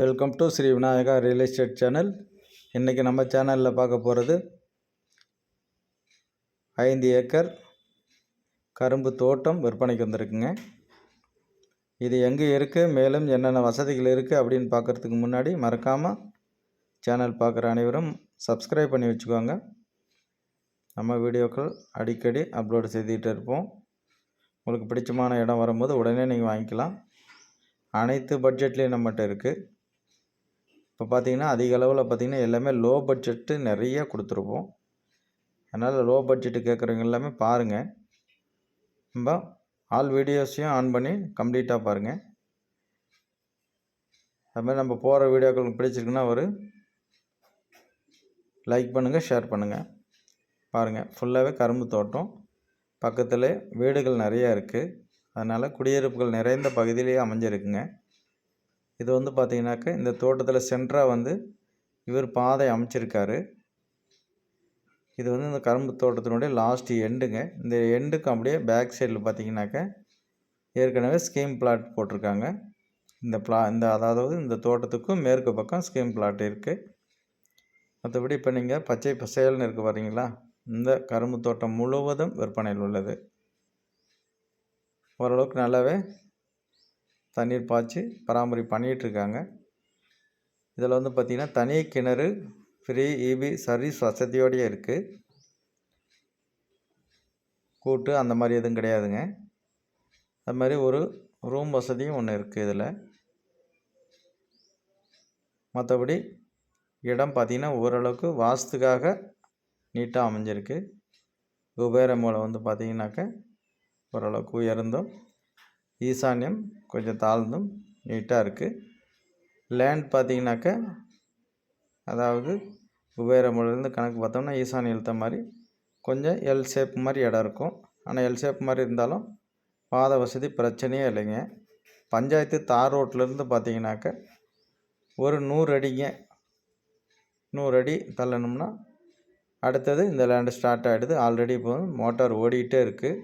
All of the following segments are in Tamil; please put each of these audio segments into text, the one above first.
Welcome to Sri Vinayaka real estate channel இன்றைக்கி நம்ம சேனலில் பார்க்க போகிறது ஐந்து ஏக்கர் கரும்பு தோட்டம் விற்பனைக்கு வந்திருக்குங்க. இது எங்கே இருக்குது மேலும் என்னென்ன வசதிகள் இருக்குது அப்படின்னு பார்க்குறதுக்கு முன்னாடி மறக்காமல் சேனல் பார்க்குற அனைவரும் சப்ஸ்கிரைப் பண்ணி வச்சுக்கோங்க. நம்ம வீடியோக்கள் அடிக்கடி அப்லோடு செய்துகிட்டு இருப்போம். உங்களுக்கு பிடிச்சமான இடம் வரும்போது உடனே நீங்கள் வாங்கிக்கலாம். அனைத்து பட்ஜெட்லேயும் நம்மகிட்ட இருக்குது இப்போ பார்த்தீங்கன்னா அதிக அளவில் பார்த்தீங்கன்னா எல்லாமே லோ பட்ஜெட்டு நிறைய கொடுத்துருப்போம். அதனால் லோ பட்ஜெட்டு கேட்குறவங்க எல்லாமே பாருங்கள் நம்ம ஆல் வீடியோஸையும் ஆன் பண்ணி கம்ப்ளீட்டாக பாருங்கள் அதுமாதிரி நம்ம போகிற வீடியோக்கள் பிடிச்சிருக்குன்னா ஒரு லைக் பண்ணுங்கள் ஷேர் பண்ணுங்கள் பாருங்கள் ஃபுல்லாகவே கரும்பு தோட்டம். பக்கத்தில் வீடுகள் நிறையா இருக்குது அதனால் குடியிருப்புகள் நிறைந்த பகுதியிலேயே அமைஞ்சிருக்குங்க. இது வந்து பார்த்திங்கனாக்க இந்த தோட்டத்தில் சென்ட்ராக வந்து இவர் பாதை அமைச்சிருக்காரு. இது வந்து இந்த கரும்பு தோட்டத்தினுடைய லாஸ்ட் எண்டுங்க இந்த எண்டுக்கு அப்படியே பேக் சைடில் பார்த்தீங்கன்னாக்க ஏற்கனவே ஸ்கீம் பிளாட் போட்டிருக்காங்க. இந்த பிளா இந்த அதாவது இந்த தோட்டத்துக்கும் மேற்கு பக்கம் ஸ்கீம் பிளாட் இருக்குது மற்றபடி இப்போ நீங்கள் பச்சை பசையல்னு இருக்குது பார்த்தீங்களா இந்த கரும்பு தோட்டம் முழுவதும் விற்பனையில் உள்ளது. ஓரளவுக்கு நல்லாவே தண்ணீர் பாய்ச்சி பராமரிப்பு பண்ணிகிட்ருக்காங்க. இதில் வந்து பார்த்திங்கன்னா தனி கிணறு ஃப்ரீ இபி சர்வீஸ் வசதியோடையே இருக்குது கூட்டு அந்த மாதிரி எதுவும் கிடையாதுங்க. அது மாதிரி ஒரு ரூம் வசதியும் ஒன்று இருக்குது இதில். மற்றபடி இடம் பார்த்திங்கன்னா ஓரளவுக்கு வாஸ்துக்காக நீட்டாக அமைஞ்சிருக்கு. குபேர மூலை வந்து பார்த்திங்கனாக்க ஓரளவுக்கு உயர்ந்தும் ஈசான்யம் கொஞ்சம் தாழ்ந்தும் நீட்டாக இருக்குது லேண்ட் பார்த்திங்கனாக்க அதாவது குபேர கணக்கு பார்த்தோம்னா ஈசானியம் இழுத்த மாதிரி கொஞ்சம் எல் ஷேப் மாதிரி இடம் இருக்கும். ஆனால் எல் ஷேப் மாதிரி இருந்தாலும் பாத வசதி பிரச்சனையே இல்லைங்க. பஞ்சாயத்து தார் ரோட்லேருந்து பார்த்தீங்கன்னாக்க ஒரு நூறு அடிங்க நூறு அடி தள்ளணும்னா அடுத்தது இந்த லேண்டு ஸ்டார்ட் ஆகிடுது ஆல்ரெடி இப்போ மோட்டார் ஓடிக்கிட்டே இருக்குது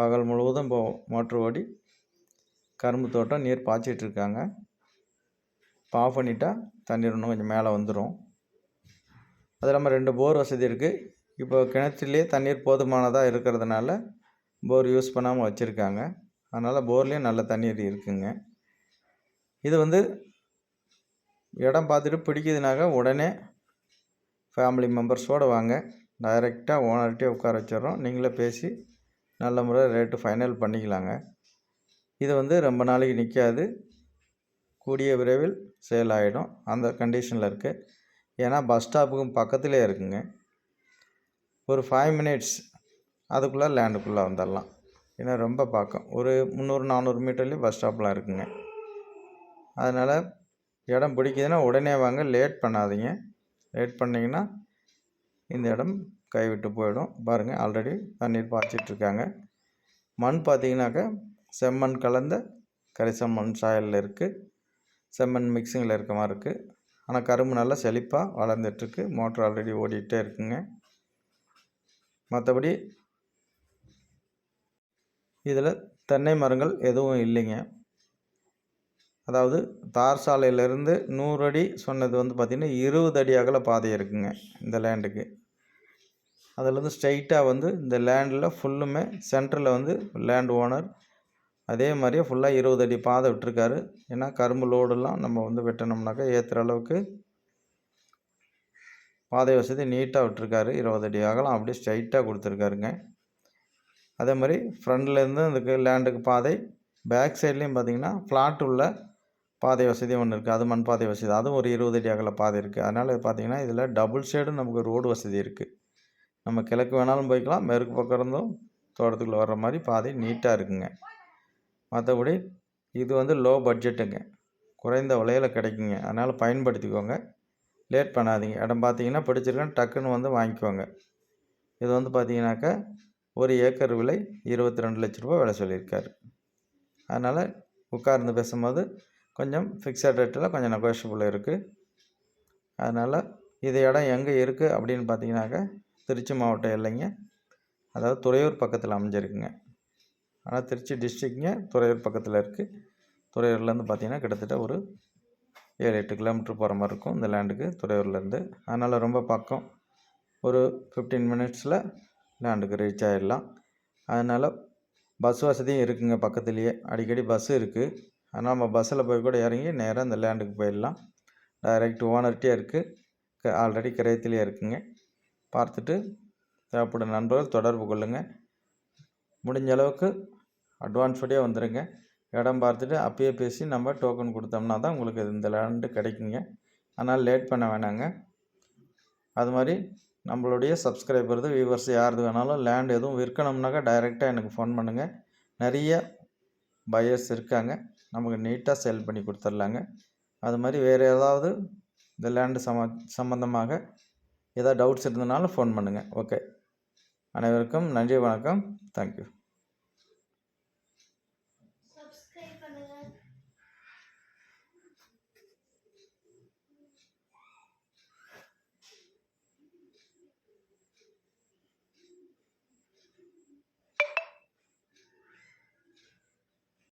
பகல் முழுவதும் இப்போ மோட்ரு ஓடி கரும்பு தோட்டம் நீர் பாய்ச்சிட்ருக்காங்க. இப்போ ஆஃப் பண்ணிட்டால் தண்ணீர் இன்னும் கொஞ்சம் மேலே வந்துடும் அது இல்லாமல் ரெண்டு போர் வசதி இருக்குது இப்போ கிணத்துலேயே தண்ணீர் போதுமானதாக இருக்கிறதுனால போர் யூஸ் பண்ணாமல் வச்சுருக்காங்க. அதனால் போர்லேயும் நல்ல தண்ணீர் இருக்குங்க. இது வந்து இடம் பார்த்துட்டு பிடிக்குதுனாக்கா உடனே ஃபேமிலி மெம்பர்ஸோடு வாங்க. டைரெக்டாக ஓனர்கிட்டே உட்கார வச்சிடறோம். நீங்களே பேசி நல்ல முறை ரேட்டு ஃபைனல் பண்ணிக்கலாங்க. இது வந்து ரொம்ப நாளைக்கு நிற்காது கூடிய விரைவில் சேல் ஆகிடும் அந்த கண்டிஷனில் இருக்குது ஏன்னா பஸ் ஸ்டாப்புக்கும் பக்கத்துலேயே இருக்குங்க. ஒரு ஃபைவ் மினிட்ஸ் அதுக்குள்ளே லேண்டுக்குள்ளே வந்துடலாம் ஏன்னா ரொம்ப பக்கம். ஒரு முந்நூறு நானூறு மீட்டர்லேயும் பஸ் ஸ்டாப்லாம் இருக்குங்க. அதனால் இடம் பிடிக்குதுன்னா உடனே வாங்க. லேட் பண்ணாதீங்க. லேட் பண்ணிங்கன்னா இந்த இடம் கைவிட்டு போயிடும். பாருங்கள் ஆல்ரெடி தண்ணீர் பாய்ச்சிட்ருக்காங்க. மண் பார்த்தீங்கன்னாக்கா செம்மண் கலந்த கரிசம் மண் சாயலில் இருக்குது செம்மண் மிக்சிங்கில் இருக்க மாதிரி இருக்குது ஆனால் கரும்பு நல்லா செழிப்பாக வளர்ந்துட்டுருக்கு மோட்ரு ஆல்ரெடி ஓடிக்கிட்டே இருக்குங்க. மற்றபடி இதில் தென்னை மரங்கள் எதுவும் இல்லைங்க. அதாவது தார் சாலையிலேருந்து நூறு அடி சொன்னது வந்து பார்த்திங்கன்னா இருபது அடி அகல பாதை இருக்குங்க இந்த லேண்டுக்கு அதுலேருந்து ஸ்ட்ரைட்டாக வந்து இந்த லேண்டில் ஃபுல்லுமே சென்டரில் வந்து லேண்ட் ஓனர் அதே மாதிரியே ஃபுல்லாக இருபது அடி பாதை விட்டுருக்காரு. ஏன்னா கரும்பு லோடெல்லாம் நம்ம வந்து வெட்டினோம்னாக்கா ஏற்றுற அளவுக்கு பாதை வசதி நீட்டாக விட்டுருக்காரு. இருபது அடி அகலம் அப்படியே ஸ்ட்ரைட்டாக கொடுத்துருக்காருங்க. அதே மாதிரி ஃப்ரண்ட்லேருந்து அதுக்கு லேண்டுக்கு பாதை பேக் சைட்லேயும் பார்த்திங்கன்னா ஃப்ளாட் உள்ள பாதை வசதி ஒன்று இருக்குது அது மண் பாதை வசதி. அதுவும் ஒரு இருபது அடி அகல பாதை இருக்குது அதனால் பார்த்திங்கன்னா இதில் டபுள் சைடும் நமக்கு ரோடு வசதி இருக்குது நம்ம கிழக்கு வேணாலும் போய்க்கலாம் மேற்கு பக்கம் இருந்தும் தோட்டத்துக்குள்ளே வர்ற மாதிரி பாதை நீட்டாக இருக்குங்க. மற்றபடி இது வந்து லோ பட்ஜெட்டுங்க குறைந்த விலையில் கிடைக்குங்க. அதனால் பயன்படுத்திக்கோங்க. லேட் பண்ணாதீங்க. இடம் பார்த்தீங்கன்னா பிடிச்சிருக்கேன் டக்குன்னு வந்து வாங்கிக்கோங்க. இது வந்து பார்த்தீங்கன்னாக்கா ஒரு ஏக்கர் விலை இருபத்தி ரெண்டு லட்ச ரூபா விலை சொல்லியிருக்காரு. அதனால் உட்கார்ந்து பேசும்போது கொஞ்சம் ஃபிக்ஸட் ரேட்டில் கொஞ்சம் நெகோஷியபிள் இருக்குது அதனால் இது இடம் எங்கே இருக்குது அப்படின்னு பார்த்தீங்கன்னாக்கா திருச்சி மாவட்டம் இல்லைங்க அதாவது துறையூர் பக்கத்தில் அமைஞ்சிருக்குங்க. ஆனால் திருச்சி டிஸ்ட்ரிக்ங்க துறையூர் பக்கத்தில் இருக்குது துறையூர்லேருந்து பார்த்தீங்கன்னா கிட்டத்தட்ட ஒரு ஏழு எட்டு கிலோமீட்ரு போகிற மாதிரி இருக்கும் இந்த லேண்டுக்கு துறையூர்லேருந்து அதனால் ரொம்ப பக்கம். ஒரு ஃபிஃப்டீன் மினிட்ஸில் லேண்டுக்கு ரீச் ஆகிடலாம் அதனால் பஸ் வசதியும் இருக்குங்க பக்கத்துலேயே. அடிக்கடி பஸ்ஸு இருக்குது அதனால் நம்ம பஸ்ஸில் போய் கூட இறங்கி நேராக இந்த லேண்டுக்கு போயிடலாம். டைரக்ட் ஓனர்கிட்டே இருக்குது ஆல்ரெடி கிரயத்துலேயே இருக்குங்க. பார்த்துட்டு தேவைப்படும் நண்பர்கள் தொடர்பு கொள்ளுங்கள் முடிஞ்ச அளவுக்கு அட்வான்ஸ் வந்துடுங்க இடம் பார்த்துட்டு அப்பயே பேசி நம்ம டோக்கன் கொடுத்தோம்னா தான் உங்களுக்கு இந்த லேண்டு கிடைக்குங்க. அதனால் லேட் பண்ண வேணாங்க. அது மாதிரி நம்மளுடைய சப்ஸ்கிரைபர்து வியூவர்ஸ் யாருது வேணாலும் லேண்ட் எதுவும் விற்கணும்னாக்கா டைரெக்டாக எனக்கு ஃபோன் பண்ணுங்கள் நிறைய பையர்ஸ் இருக்காங்க. நமக்கு நீட்டாக சேல் பண்ணி கொடுத்துர்லாங்க. அது மாதிரி வேறு ஏதாவது இந்த லேண்டு சம சம்மந்தமாக ஏதாவது டவுட்ஸ் இருந்தனாலும் ஃபோன் பண்ணுங்கள் ஓகே அனைவருக்கும் நன்றி வணக்கம். தேங்க்யூ